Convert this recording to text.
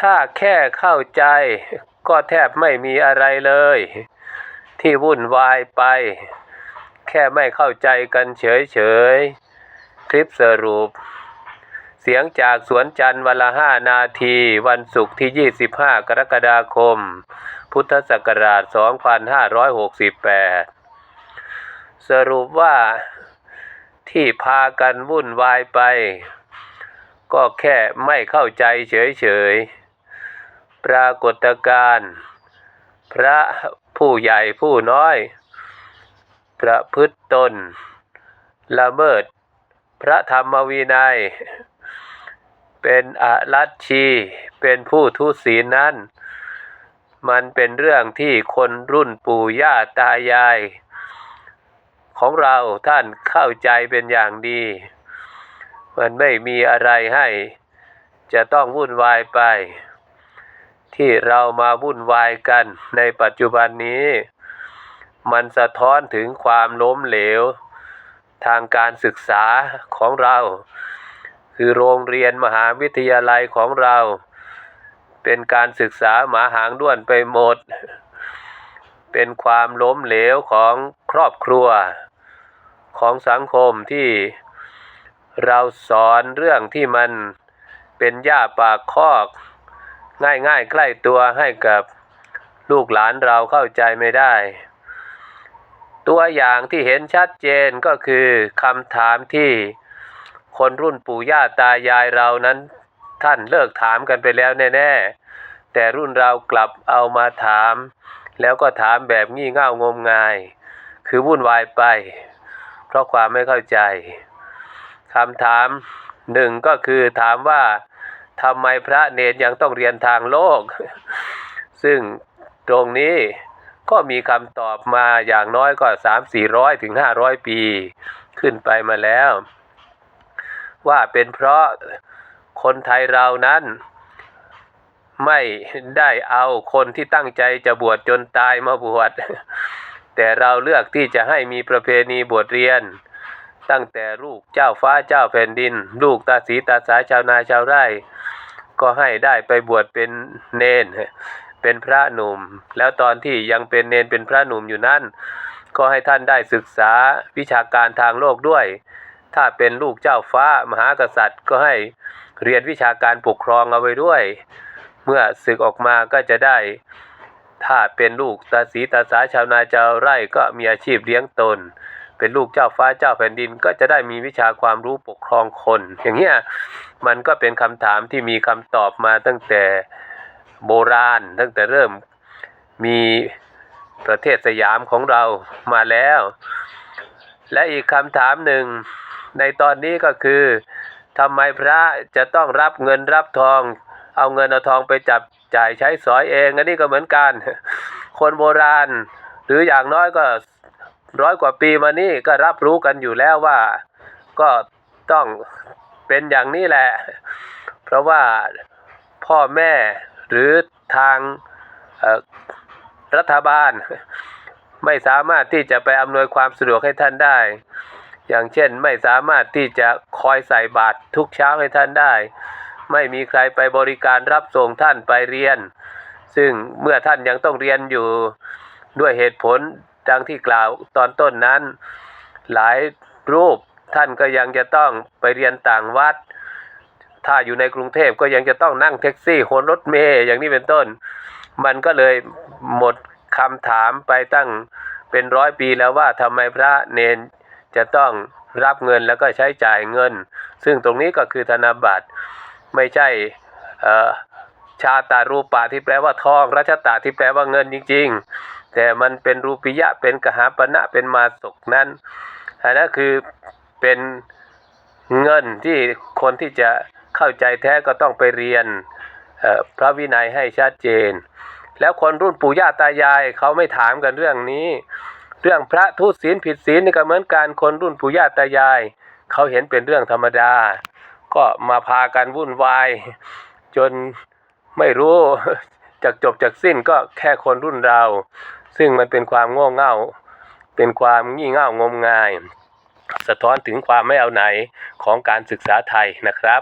ถ้าแค่เข้าใจก็แทบไม่มีอะไรเลย ที่วุ่นวายไป แค่ไม่เข้าใจกันเฉยๆ คลิปสรุป เสียงจากสวนจันทร์วันละห้านาที วันศุกร์ที่ 25 กรกฎาคม พุทธศักราช 2568 สรุปว่าที่พากันวุ่นวายไป ก็แค่ไม่เข้าใจเฉยๆ ปรากฏการณ์พระผู้ใหญ่ผู้น้อย ประพฤติตน ละเมิด พระธรรมวินัย เป็นอรัชชี เป็นผู้ทุศีนั้น มันเป็นเรื่องที่คนรุ่นปู่ย่าตายาย ของเราท่านเข้าใจเป็นอย่างดี มันไม่มีอะไรให้ จะต้องวุ่นวายไป ที่เรามาวุ่นวายกันในปัจจุบันนี้ มันสะท้อนถึงความล้มเหลว ทางการศึกษาของเรา คือโรงเรียนมหาวิทยาลัยของเรา เป็นการศึกษาหมาหางด้วนไปหมด เป็นความล้มเหลวของครอบครัว ของสังคมที่เราสอนเรื่องที่มันเป็นหญ้าปากคอก ง่ายๆ ใกล้ตัวให้กับลูกหลานเราเข้าใจไม่ได้ ตัวอย่างที่เห็นชัดเจนก็คือคำถามที่คนรุ่นปู่ย่าตายายเรานั้น ท่านเลิกถามกันไปแล้วแน่ๆ แต่รุ่นเรากลับเอามาถาม แล้วก็ถามแบบงี่เง่างมงาย คือวุ่นวายไป เพราะความไม่เข้าใจคำถามหนึ่งก็คือถามว่า ทำไมพระเนรยังต้องเรียนทางโลก ซึ่งตรงนี้ก็มีคำตอบมาอย่างน้อยก็สามสี่ร้อยถึงห้าร้อยปี ขึ้นไปมาแล้ว ว่าเป็นเพราะคนไทยเรานั้น ไม่ได้เอาคนที่ตั้งใจจะบวชจนตายมาบวชแต่เราเลือกที่จะให้มีประเพณีบวชเรียน ตั้งแต่ลูกเจ้าฟ้าเจ้าแผ่นดิน ลูกตาสีตาสายชาวนาชาวไร่ ก็ให้ได้ไปบวชเป็นเนนเป็นพระหนุ่ม แล้วตอนที่ยังเป็นเนนเป็นพระหนุ่มอยู่นั่นก็ให้ท่านได้ศึกษาวิชาการทางโลกด้วย ถ้าเป็นลูกเจ้าฟ้ามหากษัตริย์ ก็ให้เรียนวิชาการปกครองเอาไว้ด้วย เมื่อศึกออกมาก็จะได้ ถ้าเป็นลูกตาสีตาสาชาวนาชาวไร่ก็มีอาชีพเลี้ยงตน เป็นลูกเจ้าฟ้าเจ้าแผ่นดิน ก็จะได้มีวิชาความรู้ปกครองคน อย่างเงี้ยมันก็เป็นคำถามที่มีคำตอบมาตั้งแต่โบราณ ตั้งแต่เริ่มมีประเทศสยามของเรามาแล้ว และอีกคำถามหนึ่งในตอนนี้ก็คือทำไมพระจะต้องรับเงินรับทอง เอาเงินเอาทองไปจับจ่ายใช้สอยเอง อันนี้ก็เหมือนกัน คนโบราณ หรืออย่างน้อยก็ ร้อยกว่าปีมานี่ก็รับรู้กันอยู่แล้วว่า ก็ต้องเป็นอย่างนี้แหละ เพราะว่าพ่อแม่หรือทางรัฐบาล ไม่สามารถที่จะไปอำนวยความสะดวกให้ท่านได้ อย่างเช่นไม่สามารถที่จะคอยใส่บาตรทุกเช้าให้ท่านได้ ไม่มีใครไปบริการรับส่งท่านไปเรียน ซึ่งเมื่อท่านยังต้องเรียนอยู่ด้วยเหตุผล ดังที่กล่าวตอนต้นนั้น หลายรูปท่านก็ยังจะต้องไปเรียนต่างวัด ถ้าอยู่ในกรุงเทพก็ยังจะต้องนั่งแท็กซี่โหนรถเมย์อย่างนี้เป็นต้น มันก็เลยหมดคำถามไปตั้งเป็นร้อยปีแล้วว่าทำไมพระเนนจะต้องรับเงินแล้วก็ใช้จ่ายเงิน ซึ่งตรงนี้ก็คือธนบัตรไม่ใช่ชาตารูปาที่แปลว่าทองรัชตาที่แปลว่าเงินจริง แต่มันเป็นรูปิยะเป็นกหาปณะเป็นมาศกนั้นอันนั้นคือเป็นเงินที่คนที่จะเข้าใจแท้ก็ต้องไปเรียนพระวินัยให้ชัดเจน แล้วคนรุ่นปู่ย่าตายายเขาไม่ถามกันเรื่องนี้ เรื่องพระทุศีลผิดศีลนี่ก็เหมือนกันคนรุ่นปู่ย่าตายาย เขาเห็นเป็นเรื่องธรรมดา ก็มาพากันวุ่นวาย จนไม่รู้จากจบจากสิ้นก็แค่คนรุ่นเรา ซึ่งมันเป็นความโง่เง่า เป็นความงี่เง่างมงาย สะท้อนถึงความไม่เอาไหนของการศึกษาไทยนะครับ